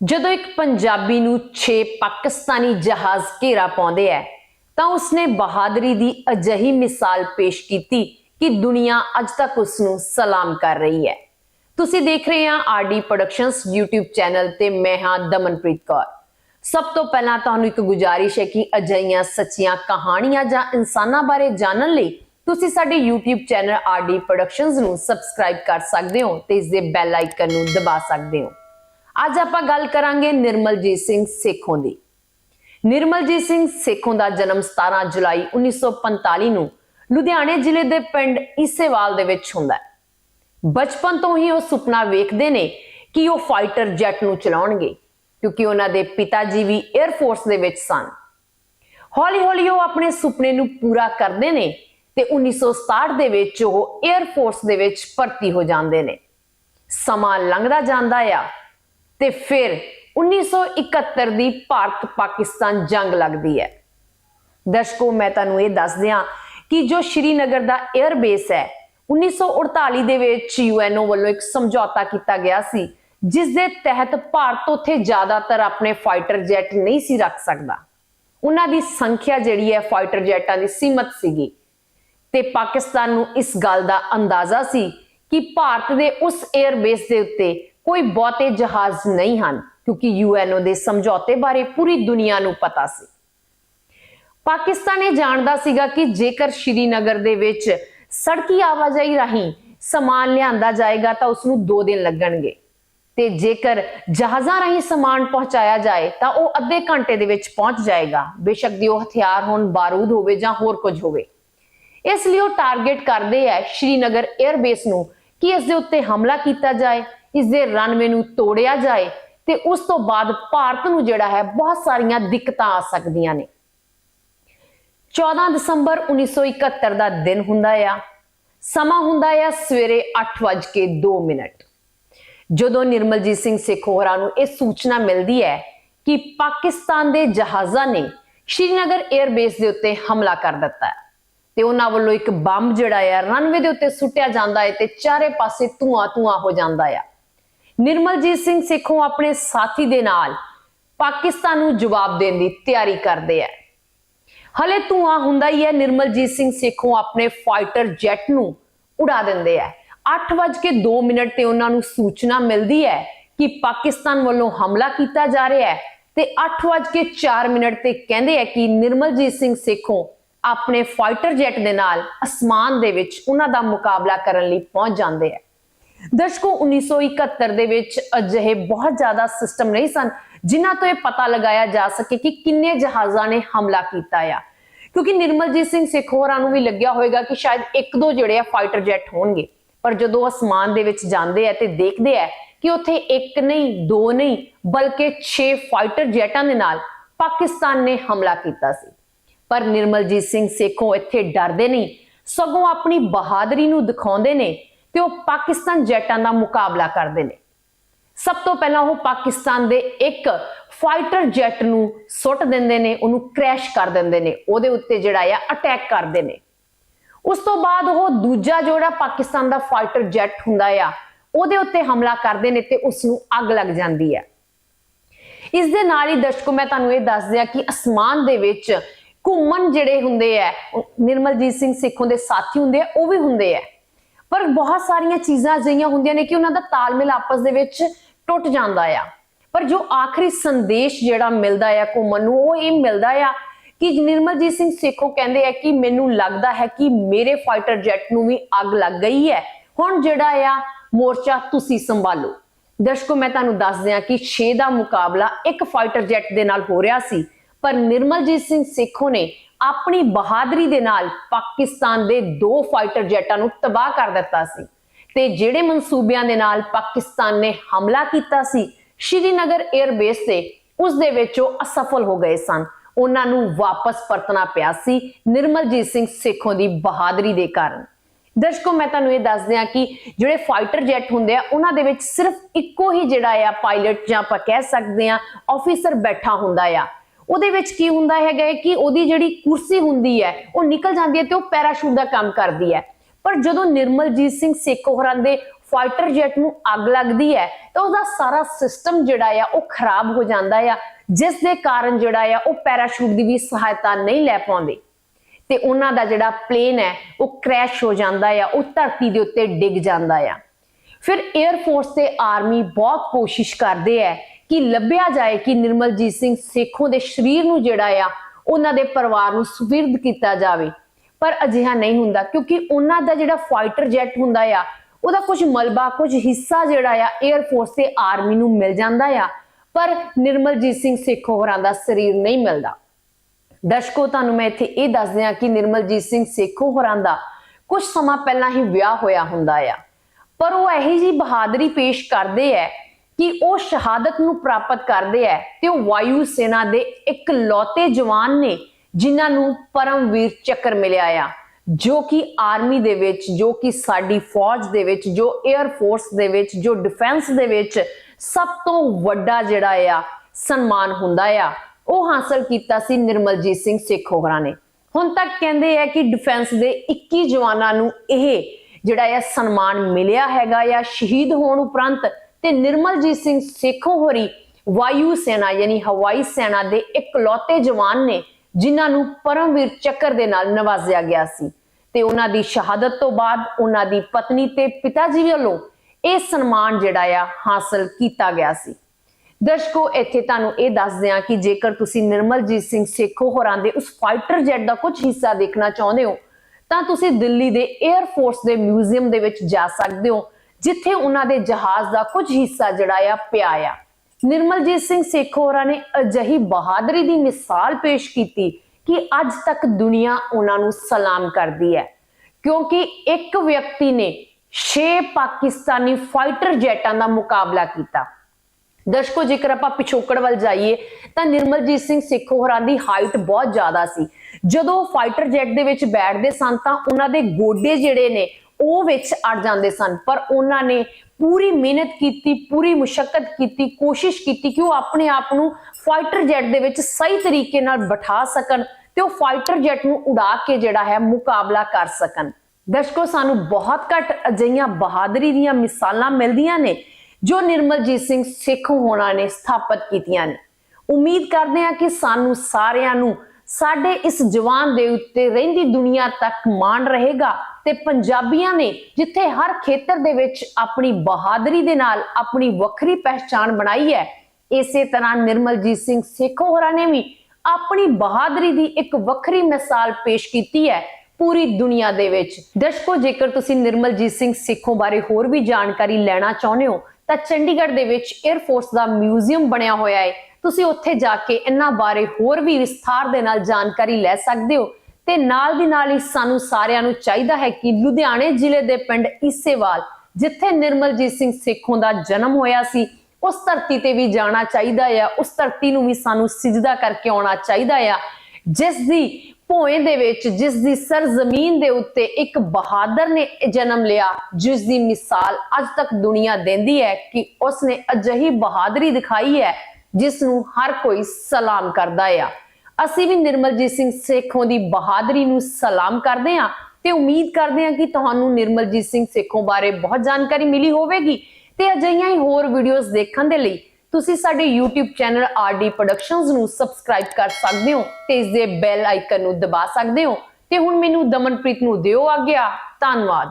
ਜਦੋਂ ਇੱਕ ਪੰਜਾਬੀ ਨੂੰ 6 ਪਾਕਿਸਤਾਨੀ ਜਹਾਜ਼ ਘੇਰਾ ਪਾਉਂਦੇ ਐ, ਤਾਂ ਉਸਨੇ ਬਹਾਦਰੀ ਦੀ ਅਜਿਹੀ ਮਿਸਾਲ ਪੇਸ਼ ਕੀਤੀ ਕਿ ਦੁਨੀਆ ਅੱਜ ਤੱਕ ਉਸ ਨੂੰ ਸਲਾਮ ਕਰ ਰਹੀ ਹੈ ਤੁਸੀਂ ਦੇਖ ਰਹੇ ਹਾਂ ਆਰਡੀ ਪ੍ਰੋਡਕਸ਼ਨਸ YouTube ਚੈਨਲ ਤੇ ਮੈਂ ਹਾਂ ਦਮਨਪ੍ਰੀਤ ਕੌਰ। ਸਭ ਤੋਂ ਪਹਿਲਾਂ ਤੁਹਾਨੂੰ ਇੱਕ ਗੁਜਾਰਿਸ਼ ਹੈ ਕਿ ਅਜਿਹੀਆਂ ਸੱਚੀਆਂ ਕਹਾਣੀਆਂ ਜਾਂ ਇਨਸਾਨਾਂ ਬਾਰੇ ਜਾਣਨ ਲਈ ਤੁਸੀਂ ਸਾਡੇ YouTube ਚੈਨਲ ਆਰਡੀ ਪ੍ਰੋਡਕਸ਼ਨਸ ਨੂੰ ਸਬਸਕ੍ਰਾਈਬ ਕਰ ਸਕਦੇ ਹੋ ਤੇ ਇਸ ਦੇ ਬੈਲ ਆਈਕਨ ਨੂੰ ਦਬਾ ਸਕਦੇ ਹੋ। ਅੱਜ ਆਪਾਂ ਗੱਲ ਕਰਾਂਗੇ ਨਿਰਮਲਜੀਤ ਸਿੰਘ ਸੇਖੋਂ ਦੀ। ਨਿਰਮਲਜੀਤ ਸਿੰਘ ਸੇਖੋਂ ਦਾ ਜਨਮ 17 ਜੁਲਾਈ 1945 ਨੂੰ ਲੁਧਿਆਣੇ ਜ਼ਿਲ੍ਹੇ ਦੇ ਪਿੰਡ ਈਸੇਵਾਲ ਦੇ ਵਿੱਚ ਹੁੰਦਾ ਹੈ। ਬਚਪਨ ਤੋਂ ਹੀ ਉਹ ਸੁਪਨਾ ਵੇਖਦੇ ਨੇ ਕਿ ਉਹ ਫਾਈਟਰ ਜੈਟ ਨੂੰ ਚਲਾਉਣਗੇ, ਕਿਉਂਕਿ ਉਹਨਾਂ ਦੇ ਪਿਤਾ ਜੀ ਵੀ 에ਅਰ ਫੋਰਸ ਦੇ ਵਿੱਚ ਸਨ। ਹੌਲੀ-ਹੌਲੀ ਉਹ ਆਪਣੇ ਸੁਪਨੇ ਨੂੰ ਪੂਰਾ ਕਰਦੇ ਨੇ ਤੇ 1967 ਦੇ ਵਿੱਚ ਉਹ 에ਅਰ ਫੋਰਸ ਦੇ ਵਿੱਚ ਭਰਤੀ ਹੋ ਜਾਂਦੇ ਨੇ। ਸਮਾਂ ਲੰਘਦਾ ਜਾਂਦਾ ਆ ਤੇ ਫਿਰ 1971 ਦੀ ਭਾਰਤ ਪਾਕਿਸਤਾਨ ਜੰਗ ਲੱਗਦੀ ਹੈ। ਦਰਸ਼ਕੋ, ਮੈਂ ਤੁਹਾਨੂੰ ਇਹ ਦੱਸ ਦਿਆਂ ਕਿ ਜੋ ਸ਼੍ਰੀਨਗਰ ਦਾ 에ਅਰ ਬੇਸ ਹੈ 1948 ਦੇ ਵਿੱਚ ਯੂਐਨਓ ਵੱਲੋਂ ਇੱਕ ਸਮਝੌਤਾ ਕੀਤਾ ਗਿਆ ਸੀ, ਜਿਸ ਦੇ ਤਹਿਤ ਭਾਰਤ ਉੱਥੇ ਜ਼ਿਆਦਾਤਰ ਆਪਣੇ ਫਾਈਟਰ ਜੈਟ ਨਹੀਂ ਸੀ ਰੱਖ ਸਕਦਾ। ਉਹਨਾਂ ਦੀ ਸੰਖਿਆ ਜਿਹੜੀ ਹੈ ਫਾਈਟਰ ਜੈਟਾਂ ਦੀ ਸੀਮਤ ਸੀਗੀ। ਤੇ ਪਾਕਿਸਤਾਨ ਨੂੰ ਇਸ ਗੱਲ ਦਾ ਅੰਦਾਜ਼ਾ ਸੀ ਕਿ ਭਾਰਤ ਦੇ ਉਸ 에ਅਰ ਬੇਸ ਦੇ ਉੱਤੇ ਕੋਈ ਬਹੁਤੇ ਜਹਾਜ਼ ਨਹੀਂ ਹਨ, ਕਿਉਂਕਿ ਯੂਐਨਓ ਦੇ ਸਮਝੌਤੇ ਬਾਰੇ ਪੂਰੀ ਦੁਨੀਆ ਨੂੰ ਪਤਾ ਸੀ। ਪਾਕਿਸਤਾਨ ਇਹ ਜਾਣਦਾ ਸੀਗਾ ਕਿ ਜੇਕਰ ਸ਼੍ਰੀਨਗਰ ਦੇ ਵਿੱਚ ਸੜਕੀ ਆਵਾਜਾਈ ਰਾਹੀਂ ਸਮਾਨ ਲਿਆਂਦਾ ਜਾਏਗਾ, ਤਾਂ ਉਸ ਨੂੰ 2 ਦਿਨ ਲੱਗਣਗੇ। ਤੇ ਜੇਕਰ ਜਹਾਜ਼ਾਂ ਰਾਹੀਂ ਸਮਾਨ ਪਹੁੰਚਾਇਆ ਜਾਏ, ਤਾਂ ਉਹ ਅੱਧੇ ਘੰਟੇ ਦੇ ਵਿੱਚ ਪਹੁੰਚ ਜਾਏਗਾ। ਬੇਸ਼ੱਕ ਦੀ ਉਹ ਹਥਿਆਰ ਹੋਣ ਬਾਰੂਦ ਹੋਵੇ ਜਾਂ ਹੋਰ ਕੁਝ ਹੋਵੇ। ਇਸ ਲਈ ਉਹ ਟਾਰਗੇਟ ਕਰਦੇ ਆ ਸ਼੍ਰੀਨਗਰ 에ਅਰਬੇਸ ਨੂੰ ਕਿ ਇਸ ਦੇ ਉੱਤੇ ਹਮਲਾ ਕੀਤਾ ਜਾਏ। ਇਸ ਦੇ ਰਨਵੇ ਨੂੰ ਤੋੜਿਆ ਜਾਏ ਤੇ ਉਸ ਤੋਂ ਬਾਅਦ ਭਾਰਤ ਨੂੰ ਜਿਹੜਾ ਹੈ ਬਹੁਤ ਸਾਰੀਆਂ ਦਿੱਕਤਾਂ ਆ ਸਕਦੀਆਂ ਨੇ। 14 ਦਸੰਬਰ 1971 ਦਾ ਦਿਨ ਹੁੰਦਾ ਆ। ਸਮਾਂ ਹੁੰਦਾ ਆ ਸਵੇਰੇ 8:02 ਮਿੰਟ। ਜਦੋਂ ਨਿਰਮਲਜੀਤ ਸਿੰਘ ਸੇਖੋਹਰਾ ਨੂੰ ਇਹ ਸੂਚਨਾ ਮਿਲਦੀ ਹੈ ਕਿ ਪਾਕਿਸਤਾਨ ਦੇ ਜਹਾਜ਼ਾਂ ਨੇ ਸ਼੍ਰੀਨਗਰ 에ਅਰਬੇਸ ਦੇ ਉੱਤੇ ਹਮਲਾ ਕਰ ਦਿੱਤਾ ਹੈ ਤੇ ਉਹਨਾਂ ਵੱਲੋਂ ਇੱਕ ਬੰਬ ਜਿਹੜਾ ਆ ਰਨਵੇ ਦੇ ਉੱਤੇ ਸੁੱਟਿਆ ਜਾਂਦਾ ਹੈ ਤੇ ਚਾਰੇ ਪਾਸੇ ਧੂਆਂ ਧੂਆਂ ਹੋ ਜਾਂਦਾ ਆ। ਨਿਰਮਲਜੀਤ ਸਿੰਘ ਸਿੱਖੋਂ ਆਪਣੇ ਸਾਥੀ ਦੇ ਨਾਲ ਪਾਕਿਸਤਾਨ ਨੂੰ ਜਵਾਬ ਦੇਣ ਦੀ ਤਿਆਰੀ ਕਰਦੇ ਆ। ਹਲੇ ਧੂਆਂ ਹੁੰਦਾ ਹੀ ਹੈ, ਨਿਰਮਲਜੀਤ ਸਿੰਘ ਸਿੱਖੋਂ ਆਪਣੇ ਫਾਈਟਰ ਜੈਟ ਨੂੰ ਉਡਾ ਦਿੰਦੇ ਆ। 8:02 ਮਿੰਟ ਤੇ ਉਹਨਾਂ ਨੂੰ ਸੂਚਨਾ ਮਿਲਦੀ ਹੈ ਕਿ ਪਾਕਿਸਤਾਨ ਵੱਲੋਂ ਹਮਲਾ ਕੀਤਾ ਜਾ ਰਿਹਾ ਹੈ ਤੇ 8:04 ਮਿੰਟ ਤੇ ਕਹਿੰਦੇ ਆ ਕਿ ਨਿਰਮਲਜੀਤ ਸਿੰਘ ਸੇਖੋਂ ਆਪਣੇ ਫਾਈਟਰ ਜੈਟ ਦੇ ਨਾਲ ਅਸਮਾਨ ਦੇ ਵਿੱਚ ਉਹਨਾਂ ਦਾ ਮੁਕਾਬਲਾ ਕਰਨ ਲਈ ਪਹੁੰਚ ਜਾਂਦੇ ਆ। ਦਰਸ਼ਕੋ 1971 ਦੇ ਵਿੱਚ ਅਜਿਹੇ ਬਹੁਤ ਜ਼ਿਆਦਾ ਸਿਸਟਮ ਨਹੀਂ ਸਨ, ਜਿਨ੍ਹਾਂ ਤੋਂ ਇਹ ਪਤਾ ਲਗਾਇਆ ਜਾ ਸਕੇ ਕਿ ਕਿੰਨੇ ਜਹਾਜ਼ਾਂ ਨੇ ਹਮਲਾ ਕੀਤਾ ਆ। ਕਿਉਂਕਿ ਨਿਰਮਲਜੀਤ ਸਿੰਘ ਸਿੱਖੋਰਾਂ ਨੂੰ ਵੀ ਲੱਗਿਆ ਹੋਵੇਗਾ ਕਿ ਸ਼ਾਇਦ ਇੱਕ ਦੋ ਜਿਹੜੇ ਆ ਫਾਈਟਰ ਜੈਟ ਹੋਣਗੇ। ਪਰ ਜਦੋਂ ਅਸਮਾਨ ਦੇ ਵਿੱਚ ਜਾਂਦੇ ਆ ਤੇ ਦੇਖਦੇ ਆ ਕਿ ਉੱਥੇ ਇੱਕ ਨਹੀਂ, ਦੋ ਨਹੀਂ, ਬਲਕਿ 6 ਫਾਈਟਰ ਜੈਟਾਂ ਦੇ ਨਾਲ ਪਾਕਿਸਤਾਨ ਨੇ ਹਮਲਾ ਕੀਤਾ ਸੀ। ਪਰ ਨਿਰਮਲਜੀਤ ਸਿੰਘ ਸੇਖੋਂ ਇੱਥੇ ਡਰਦੇ ਨਹੀਂ, ਸਗੋਂ ਆਪਣੀ ਬਹਾਦਰੀ ਨੂੰ ਦਿਖਾਉਂਦੇ ਨੇ ਤੇ ਉਹ ਪਾਕਿਸਤਾਨ ਜੈਟਾਂ ਦਾ ਮੁਕਾਬਲਾ ਕਰਦੇ ਨੇ। ਸਭ ਤੋਂ ਪਹਿਲਾਂ ਉਹ ਪਾਕਿਸਤਾਨ ਦੇ ਇੱਕ ਫਾਈਟਰ ਜੈਟ ਨੂੰ ਸੁੱਟ ਦਿੰਦੇ ਨੇ, ਉਹਨੂੰ ਕ੍ਰੈਸ਼ ਕਰ ਦਿੰਦੇ ਨੇ, ਉਹਦੇ ਉੱਤੇ ਜਿਹੜਾ ਆ ਅਟੈਕ ਕਰਦੇ ਨੇ। ਉਸ ਤੋਂ ਬਾਅਦ ਉਹ ਦੂਜਾ ਜਿਹੜਾ ਪਾਕਿਸਤਾਨ ਦਾ ਫਾਈਟਰ ਜੈਟ ਹੁੰਦਾ ਆ, ਉਹਦੇ ਉੱਤੇ ਹਮਲਾ ਕਰਦੇ ਨੇ ਤੇ ਉਸ ਨੂੰ ਅੱਗ ਲੱਗ ਜਾਂਦੀ ਹੈ ਇਸ ਦੇ ਨਾਲ ਹੀ ਦਰਸ਼ਕੋ, ਮੈਂ ਤੁਹਾਨੂੰ ਇਹ ਦੱਸ ਦਿਆਂ ਕਿ ਅਸਮਾਨ ਦੇ ਵਿੱਚ ਘੁੰਮਣ ਜਿਹੜੇ ਹੁੰਦੇ ਆ, ਨਿਰਮਲਜੀਤ ਸਿੰਘ ਸਿੱਖੋਂ ਦੇ ਸਾਥੀ ਹੁੰਦੇ ਆ, ਉਹ ਵੀ ਹੁੰਦੇ ਆ। ਪਰ ਬਹੁਤ ਸਾਰੀਆਂ ਚੀਜ਼ਾਂ ਅਜਿਹੀਆਂ ਹੁੰਦੀਆਂ ਨੇ ਕਿ ਉਹਨਾਂ ਦਾ ਤਾਲਮੇਲ ਆਪਸ ਦੇ ਵਿੱਚ ਟੁੱਟ ਜਾਂਦਾ ਆ। ਪਰ ਜੋ ਆਖਰੀ ਸੰਦੇਸ਼ ਜਿਹੜਾ ਮਿਲਦਾ ਆ ਘੁੰਮਣ ਨੂੰ, ਉਹ ਇਹ ਮਿਲਦਾ ਆ ਕਿ ਨਿਰਮਲਜੀਤ ਸਿੰਘ ਸੇਖੋਂ ਕਹਿੰਦੇ ਆ ਕਿ ਮੈਨੂੰ ਲੱਗਦਾ ਹੈ ਕਿ ਮੇਰੇ ਫਾਈਟਰ ਜੈਟ ਨੂੰ ਵੀ ਅੱਗ ਲੱਗ ਗਈ ਹੈ। ਹੁਣ ਜਿਹੜਾ ਆ ਮੋਰਚਾ ਤੁਸੀਂ ਸੰਭਾਲੋ। ਦਰਸ਼ਕੋ, ਮੈਂ ਤੁਹਾਨੂੰ ਦੱਸ ਦਿਆਂ ਕਿ 6 ਦਾ ਮੁਕਾਬਲਾ ਇੱਕ ਫਾਈਟਰ ਜੈਟ ਦੇ ਨਾਲ ਹੋ ਰਿਹਾ ਸੀ, ਪਰ ਨਿਰਮਲਜੀਤ ਸਿੰਘ ਸੇਖੋ ਨੇ ਆਪਣੀ ਬਹਾਦਰੀ ਦੇ ਨਾਲ ਪਾਕਿਸਤਾਨ ਦੇ ਦੋ ਫਾਈਟਰ ਜੈਟਾਂ ਨੂੰ ਤਬਾਹ ਕਰ ਦਿੱਤਾ ਸੀ। ਤੇ ਜਿਹੜੇ ਮਨਸੂਬਿਆਂ ਦੇ ਨਾਲ ਪਾਕਿਸਤਾਨ ਨੇ ਹਮਲਾ ਕੀਤਾ ਸੀ, ਸ਼੍ਰੀਨਗਰ 에ਅਰਬੇਸ ਤੇ ਉਸ ਦੇ ਵਿੱਚ ਉਹ ਅਸਫਲ ਹੋ ਗਏ ਸਨ। ਉਹਨਾਂ ਨੂੰ ਵਾਪਸ ਪਰਤਣਾ ਪਿਆ ਸੀ ਨਿਰਮਲਜੀਤ ਸਿੰਘ ਸੇਖੋਂ ਦੀ ਬਹਾਦਰੀ ਦੇ ਕਾਰਨ। ਦਰਸ਼ਕੋ, ਮੈਂ ਤੁਹਾਨੂੰ ਇਹ ਦੱਸ ਦਿਆਂ ਕਿ ਜਿਹੜੇ ਫਾਈਟਰ ਜੈਟ ਹੁੰਦੇ ਆ, ਉਹਨਾਂ ਦੇ ਵਿੱਚ ਸਿਰਫ ਇੱਕੋ ਹੀ ਜਿਹੜਾ ਆ ਪਾਇਲਟ ਜਾਂ ਆਪਾਂ ਕਹਿ ਸਕਦੇ ਆ ਆਫੀਸਰ ਬੈਠਾ ਹੁੰਦਾ ਆ। ਉਹਦੇ ਵਿੱਚ ਕੀ ਹੁੰਦਾ ਹੈਗਾ ਹੈ ਕਿ ਉਹਦੀ ਜਿਹੜੀ ਕੁਰਸੀ ਹੁੰਦੀ ਹੈ, ਉਹ ਨਿਕਲ ਜਾਂਦੀ ਹੈ ਤੇ ਉਹ ਪੈਰਾਸ਼ੂਟ ਦਾ ਕੰਮ ਕਰਦੀ ਹੈ। ਪਰ ਜਦੋਂ ਨਿਰਮਲਜੀਤ ਸਿੰਘ ਸੇਖੋਹਰਾਂ ਦੇ ਫਾਈਟਰ ਜੈਟ ਨੂੰ ਅੱਗ ਲੱਗਦੀ ਹੈ, ਤਾਂ ਉਹਦਾ ਸਾਰਾ ਸਿਸਟਮ ਜਿਹੜਾ ਆ, ਉਹ ਖਰਾਬ ਹੋ ਜਾਂਦਾ ਆ, ਜਿਸ ਦੇ ਕਾਰਨ ਜਿਹੜਾ ਆ, ਉਹ ਪੈਰਾਸ਼ੂਟ ਦੀ ਵੀ ਸਹਾਇਤਾ ਨਹੀਂ ਲੈ ਪਾਉਂਦੇ। ਤੇ ਉਹਨਾਂ ਦਾ ਜਿਹੜਾ ਪਲੇਨ ਹੈ, ਉਹ ਕ੍ਰੈਸ਼ ਹੋ ਜਾਂਦਾ ਆ, ਉਹ ਧਰਤੀ ਦੇ ਉੱਤੇ ਡਿੱਗ ਜਾਂਦਾ ਆ। ਫਿਰ 에ਅਰ ਫੋਰਸ ਤੇ ਆਰਮੀ ਬਹੁਤ ਕੋਸ਼ਿਸ਼ ਕਰਦੇ ਹੈ ਕਿ ਲੱਭਿਆ ਜਾਏ ਕਿ ਨਿਰਮਲਜੀਤ ਸਿੰਘ ਸੇਖੋਂ ਦੇ ਸਰੀਰ ਨੂੰ ਜਿਹੜਾ ਆ, ਉਹਨਾਂ ਦੇ ਪਰਿਵਾਰ ਨੂੰ ਸੁਪਿਰਦ ਕੀਤਾ ਜਾਵੇ। ਪਰ ਅਜਿਹਾ ਨਹੀਂ ਹੁੰਦਾ, ਕਿਉਂਕਿ ਉਹਨਾਂ ਦਾ ਜਿਹੜਾ ਫਾਈਟਰ ਜੈਟ ਹੁੰਦਾ ਆ, ਉਹਦਾ ਕੁਝ ਮਲਬਾ, ਕੁਝ ਹਿੱਸਾ ਜਿਹੜਾ ਆ 에ਅਰ ਫੋਰਸ ਤੇ ਆਰਮੀ ਨੂੰ ਮਿਲ ਜਾਂਦਾ ਆ। ਪਰ ਨਿਰਮਲਜੀਤ ਸਿੰਘ ਸੇਖੋਂ ਹੋਰਾਂ ਦਾ ਸਰੀਰ ਨਹੀਂ ਮਿਲਦਾ। ਦਰਸ਼ਕੋ, ਤੁਹਾਨੂੰ ਮੈਂ ਇੱਥੇ ਇਹ ਦੱਸ ਦਿਆਂ ਕਿ ਨਿਰਮਲਜੀਤ ਸਿੰਘ ਸੇਖੋਂ ਹੋਰਾਂ ਦਾ ਕੁਝ ਸਮਾਂ ਪਹਿਲਾਂ ਹੀ ਵਿਆਹ ਹੋਇਆ ਹੁੰਦਾ ਆ। ਪਰ ਉਹ ਇਹੀ ਜੀ ਬਹਾਦਰੀ ਪੇਸ਼ ਕਰਦੇ ਐ ਕਿ ਉਹ ਸ਼ਹਾਦਤ ਨੂੰ ਪ੍ਰਾਪਤ ਕਰਦੇ ਐ ਤੇ ਉਹ ਵਾਯੂ ਸੈਨਾ ਦੇ ਇੱਕ ਲੌਤੇ ਜਵਾਨ ਨੇ ਜਿਨ੍ਹਾਂ ਨੂੰ ਪਰਮਵੀਰ ਚੱਕਰ ਮਿਲਿਆ ਆ। ਜੋ ਕਿ ਆਰਮੀ ਦੇ ਵਿੱਚ, ਜੋ ਕਿ ਸਾਡੀ ਫੌਜ ਦੇ ਵਿੱਚ, ਜੋ 에ਅਰ ਫੋਰਸ ਦੇ ਵਿੱਚ, ਜੋ ਡਿਫੈਂਸ ਦੇ ਵਿੱਚ ਸਭ ਤੋਂ ਵੱਡਾ ਜਿਹੜਾ ਆ, ਸਨਮਾਨ ਹੁੰਦਾ ਆ। ਉਹ ਹਾਸਲ ਕੀਤਾ ਸੀ ਨਿਰਮਲਜੀਤ ਸਿੰਘ ਸਿੱਖ ਹੋਰਾਂ ਨੇ। ਹੁਣ ਤੱਕ ਕਹਿੰਦੇ ਆ ਕਿ ਡਿਫੈਂਸ ਦੇ 21 ਜਵਾਨਾਂ ਨੂੰ ਇਹ ਜਿਹੜਾ ਆ ਸਨਮਾਨ ਮਿਲਿਆ ਹੈਗਾ ਆ ਸ਼ਹੀਦ ਹੋਣ ਉਪਰੰਤ ਤੇ ਨਿਰਮਲਜੀਤ ਸਿੰਘ ਸੇਖੋਂ ਹੋਰੀ ਵਾਯੂ ਸੈਨਾ ਯਾਨੀ ਹਵਾਈ ਸੈਨਾ ਦੇ ਇਕਲੌਤੇ ਜਵਾਨ ਨੇ, ਜਿਨ੍ਹਾਂ ਨੂੰ ਪਰਮਵੀਰ ਚੱਕਰ ਦੇ ਨਾਲ ਨਵਾਜ਼ਿਆ ਗਿਆ ਸੀ। ਤੇ ਉਹਨਾਂ ਦੀ ਸ਼ਹਾਦਤ ਤੋਂ ਬਾਅਦ ਉਹਨਾਂ ਦੀ ਪਤਨੀ ਤੇ ਪਿਤਾ ਜੀ ਵੱਲੋਂ ਇਹ ਸਨਮਾਨ ਜਿਹੜਾ ਆ ਹਾਸਲ ਕੀਤਾ ਗਿਆ ਸੀ। ਦਰਸ਼ਕੋ, ਇੱਥੇ ਤੁਹਾਨੂੰ ਇਹ ਦੱਸ ਦਿਆਂ ਕਿ ਜੇਕਰ ਤੁਸੀਂ ਨਿਰਮਲਜੀਤ ਸਿੰਘ ਸੇਖੋ ਹੋਰਾਂ ਦੇ ਉਸ ਫਾਈਟਰ ਜੈਟ ਦਾ ਕੁਝ ਹਿੱਸਾ ਦੇਖਣਾ ਚਾਹੁੰਦੇ ਹੋ, ਤਾਂ ਤੁਸੀਂ ਦਿੱਲੀ ਦੇ 에ਅਰ ਫੋਰਸ ਦੇ ਮਿਊਜ਼ੀਅਮ ਦੇ ਵਿੱਚ ਜਾ ਸਕਦੇ ਹੋ। ਜਿੱਥੇ ਉਹਨਾਂ ਦੇ ਜਹਾਜ਼ ਦਾ ਕੁਝ ਹਿੱਸਾ ਜਿਹੜਾ ਆ, ਪਿਆ ਆ। ਨਿਰਮਲਜੀਤ ਸਿੰਘ ਸੇਖੋਂ ਨੇ ਅਜਿਹੀ ਬਹਾਦਰੀ ਦੀ ਮਿਸਾਲ ਪੇਸ਼ ਕੀਤੀ ਕਿ ਅੱਜ ਤੱਕ ਦੁਨੀਆ ਉਹਨਾਂ ਨੂੰ ਸਲਾਮ ਕਰਦੀ ਹੈ। ਕਿਉਂਕਿ ਇੱਕ ਵਿਅਕਤੀ ਨੇ 6 ਪਾਕਿਸਤਾਨੀ ਫਾਈਟਰ ਜੈਟਾਂ ਦਾ ਮੁਕਾਬਲਾ ਕੀਤਾ। ਦਰਸ਼ਕੋ, ਜੇਕਰ ਆਪਾਂ ਪਿਛੋਕੜ ਵੱਲ ਜਾਈਏ, ਤਾਂ ਨਿਰਮਲਜੀਤ ਸਿੰਘ ਸਿੱਖੋ ਹੋਰਾਂ ਦੀ ਹਾਈਟ ਬਹੁਤ ਜ਼ਿਆਦਾ ਸੀ। ਜਦੋਂ ਫਾਈਟਰ ਜੈਟ ਦੇ ਵਿੱਚ ਬੈਠਦੇ ਸਨ, ਤਾਂ ਉਹਨਾਂ ਦੇ ਗੋਡੇ ਜਿਹੜੇ ਨੇ ਉਹ ਵਿੱਚ ਅੜ ਜਾਂਦੇ ਸਨ, ਪਰ ਉਹਨਾਂ ਨੇ ਪੂਰੀ ਮਿਹਨਤ ਕੀਤੀ, ਪੂਰੀ ਮੁਸ਼ਕਲ ਕੀਤੀ, ਕੋਸ਼ਿਸ਼ ਕੀਤੀ ਕਿ ਉਹ ਆਪਣੇ ਆਪ ਨੂੰ ਫਾਈਟਰ ਜੈਟ ਦੇ ਵਿੱਚ ਸਹੀ ਤਰੀਕੇ ਨਾਲ ਬਿਠਾ ਸਕਣ ਤੇ ਉਹ ਫਾਈਟਰ ਜੈਟ ਨੂੰ ਉਡਾ ਕੇ ਜਿਹੜਾ ਹੈ ਮੁਕਾਬਲਾ ਕਰ ਸਕਣ। ਦਰਸ਼ਕੋ, ਸਾਨੂੰ ਬਹੁਤ ਘੱਟ ਅਜਿਹੀਆਂ ਬਹਾਦਰੀ ਦੀਆਂ ਮਿਸਾਲਾਂ ਮਿਲਦੀਆਂ ਨੇ ਜੋ ਨਿਰਮਲਜੀਤ ਸਿੰਘ ਸਿੱਖ ਹੋਣਾ ਨੇ ਸਥਾਪਿਤ ਕੀਤੀਆਂ ਨੇ। ਉਮੀਦ ਕਰਦੇ ਹਾਂ ਕਿ ਸਾਨੂੰ ਸਾਰਿਆਂ ਨੂੰ ਸਾਡੇ ਇਸ ਜਵਾਨ ਦੇ ਉੱਤੇ ਰਹਿੰਦੀ ਦੁਨੀਆ ਤੱਕ ਮਾਣ ਰਹੇਗਾ ਤੇ ਪੰਜਾਬੀਆਂ ਨੇ ਜਿੱਥੇ ਹਰ ਖੇਤਰ ਦੇ ਵਿੱਚ ਆਪਣੀ ਬਹਾਦਰੀ ਦੇ ਨਾਲ ਆਪਣੀ ਵੱਖਰੀ ਪਹਿਚਾਣ ਬਣਾਈ ਹੈ, ਇਸੇ ਤਰ੍ਹਾਂ ਨਿਰਮਲਜੀਤ ਸਿੰਘ ਸੇਖੋਂ ਹੋਰਾਂ ਨੇ ਵੀ ਆਪਣੀ ਬਹਾਦਰੀ ਦੀ ਇੱਕ ਵੱਖਰੀ ਮਿਸਾਲ ਪੇਸ਼ ਕੀਤੀ ਹੈ ਪੂਰੀ ਦੁਨੀਆ ਦੇ ਵਿੱਚ। ਦਰਸ਼ਕੋ, ਜੇਕਰ ਤੁਸੀਂ ਨਿਰਮਲਜੀਤ ਸਿੰਘ ਸਿੱਖੋ ਬਾਰੇ ਹੋਰ ਵੀ ਜਾਣਕਾਰੀ ਲੈਣਾ ਚਾਹੁੰਦੇ ਹੋ, ਤਾਂ ਚੰਡੀਗੜ੍ਹ ਦੇ ਵਿੱਚ 에ਅਰ ਫੋਰਸ ਦਾ ਮਿਊਜ਼ੀਅਮ ਬਣਿਆ ਹੋਇਆ ਹੈ। ਤੁਸੀਂ ਉੱਥੇ ਜਾ ਕੇ ਇਹਨਾਂ ਬਾਰੇ ਹੋਰ ਵੀ ਵਿਸਥਾਰ ਦੇ ਨਾਲ ਜਾਣਕਾਰੀ ਲੈ ਸਕਦੇ ਹੋ ਤੇ ਨਾਲ ਦੀ ਨਾਲ ਹੀ ਸਾਨੂੰ ਸਾਰਿਆਂ ਨੂੰ ਚਾਹੀਦਾ ਹੈ ਕਿ ਲੁਧਿਆਣੇ ਜ਼ਿਲ੍ਹੇ ਦੇ ਪਿੰਡ ਈਸੇਵਾਲ, ਜਿੱਥੇ ਨਿਰਮਲਜੀਤ ਸਿੰਘ ਸੇਖੋਂ ਦਾ ਜਨਮ ਹੋਇਆ ਸੀ, ਉਸ ਧਰਤੀ ਤੇ ਵੀ ਜਾਣਾ ਚਾਹੀਦਾ ਆ, ਉਸ ਧਰਤੀ ਨੂੰ ਵੀ ਸਾਨੂੰ ਸਿਜਦਾ ਕਰਕੇ ਆਉਣਾ ਚਾਹੀਦਾ ਆ, ਜਿਸ ਦੀ ਭੋਏ ਦੇ ਵਿੱਚ, ਜਿਸ ਦੀ ਸਰਜ਼ਮੀਨ ਦੇ ਉੱਤੇ ਇੱਕ ਬਹਾਦਰ ਨੇ ਜਨਮ ਲਿਆ, ਜਿਸ ਦੀ ਮਿਸਾਲ ਅੱਜ ਤੱਕ ਦੁਨੀਆ ਦਿੰਦੀ ਹੈ ਕਿ ਉਸਨੇ ਅਜਿਹੀ ਬਹਾਦਰੀ ਦਿਖਾਈ ਹੈ ਜਿਸ ਨੂੰ ਹਰ ਕੋਈ ਸਲਾਮ ਕਰਦਾ ਆ। ਅਸੀਂ ਵੀ ਨਿਰਮਲਜੀਤ ਸਿੰਘ ਸੇਖੋਂ ਦੀ ਬਹਾਦਰੀ ਨੂੰ ਸਲਾਮ ਕਰਦੇ ਹਾਂ ਤੇ ਉਮੀਦ ਕਰਦੇ ਹਾਂ ਕਿ ਤੁਹਾਨੂੰ ਨਿਰਮਲਜੀਤ ਸਿੰਘ ਸੇਖੋਂ ਬਾਰੇ ਬਹੁਤ ਜਾਣਕਾਰੀ ਮਿਲੀ ਹੋਵੇਗੀ। ਤੇ ਅਜਿਹੀਆਂ ਹੀ ਹੋਰ ਵੀਡੀਓਜ਼ ਦੇਖਣ ਦੇ ਲਈ ਤੁਸੀਂ ਸਾਡੇ YouTube ਚੈਨਲ RD Productions ਨੂੰ ਸਬਸਕ੍ਰਾਈਬ ਕਰ ਸਕਦੇ ਹੋ ਤੇ ਇਸ ਦੇ ਬੈਲ ਆਈਕਨ ਨੂੰ ਦਬਾ ਸਕਦੇ ਹੋ। ਤੇ ਹੁਣ ਮੈਨੂੰ ਦਮਨਪ੍ਰੀਤ ਨੂੰ ਦਿਓ ਆਗਿਆ। ਧੰਨਵਾਦ।